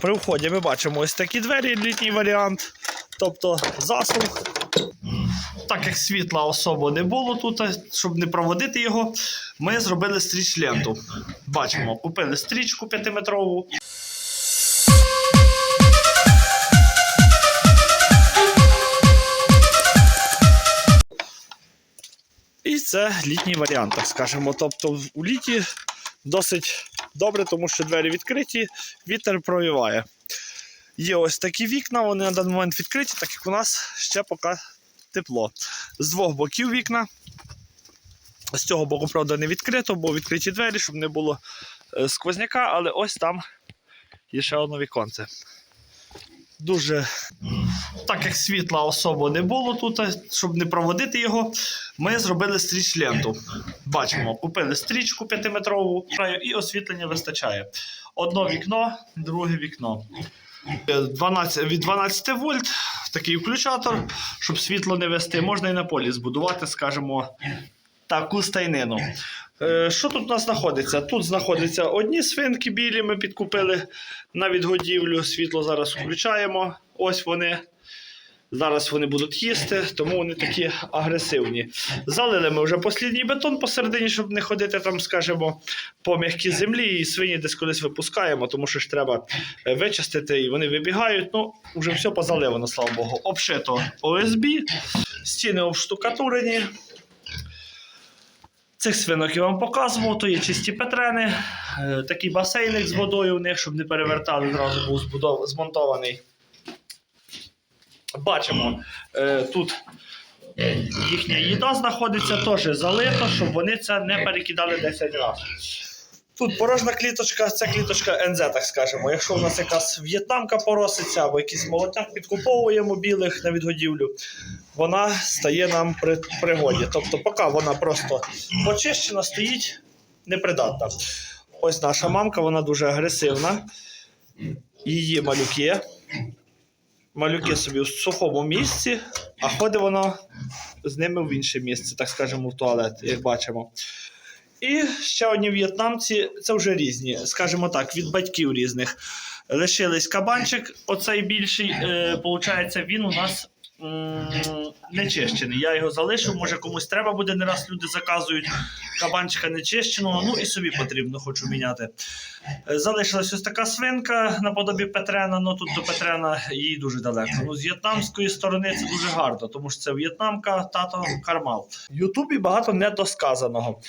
При вході ми бачимо ось такі двері, літній варіант, тобто засув. Так як світла особо не було тут, щоб не проводити його, ми зробили стріч ленту. Бачимо, купили стрічку 5-метрову. І це літній варіант, так скажемо. Тобто у літі досить добре, тому що двері відкриті, вітер провіває. Є ось такі вікна, вони на даний момент відкриті, так як у нас ще поки тепло. З двох боків вікна. З цього боку, правда, не відкрито, бо відкриті двері, щоб не було е, сквозняка, але ось там є ще одне віконце. Дуже так як світла особо не було тут, щоб не проводити його, ми зробили стріч ленту. Бачимо, купили стрічку 5-метрову і освітлення вистачає. Одно вікно, друге вікно. Е, 12, від 12 вольт такий включатор, щоб світло не вести. Можна і на полі збудувати, скажімо, таку стайнину. Е, Що тут у нас знаходиться? Тут знаходяться одні свинки білі, ми підкупили на відгодівлю. Світло зараз включаємо. Ось вони. Зараз вони будуть їсти, тому вони такі агресивні. Залили ми вже послідній бетон посередині, щоб не ходити там, скажімо, по м'якій землі, і свині десь колись випускаємо, тому що ж треба е, вичистити, і вони вибігають. Ну, вже все позаливано, слава Богу. Обшито ОСБ, стіни обштукатурені. Цих свинок я вам показував, то є чисті петрени, е, такий басейник з водою у них, щоб не перевертали, зразу був збудов... змонтований. Бачимо, е, тут їхня їда знаходиться теж залито, щоб вони це не перекидали 10 разів. Тут порожна кліточка, це кліточка НЗ, так скажемо. Якщо у нас якась в'єтнамка пороситься або якийсь молотяк підкуповуємо білих на відгодівлю, вона стає нам при пригоді. Тобто, поки вона просто почищена, стоїть непридатна. Ось наша мамка, вона дуже агресивна. Її малюки. Малюки собі в сухому місці, а ходить вона з ними в інше місце, так скажемо, в туалет, як бачимо. І ще одні в'єтнамці, це вже різні, скажімо так, від батьків різних. Лишились кабанчик, оцей більший, е, получається, він у нас нечищений. Я його залишив, може комусь треба буде, не раз люди заказують кабанчика нечищеного, ну і собі потрібно, хочу міняти. Е, Залишилась ось така свинка наподобі Петрена, ну тут до Петрена їй дуже далеко. Ну, з в'єтнамської сторони це дуже гарно, тому що це в'єтнамка, тато кармал. В Ютубі багато недосказаного.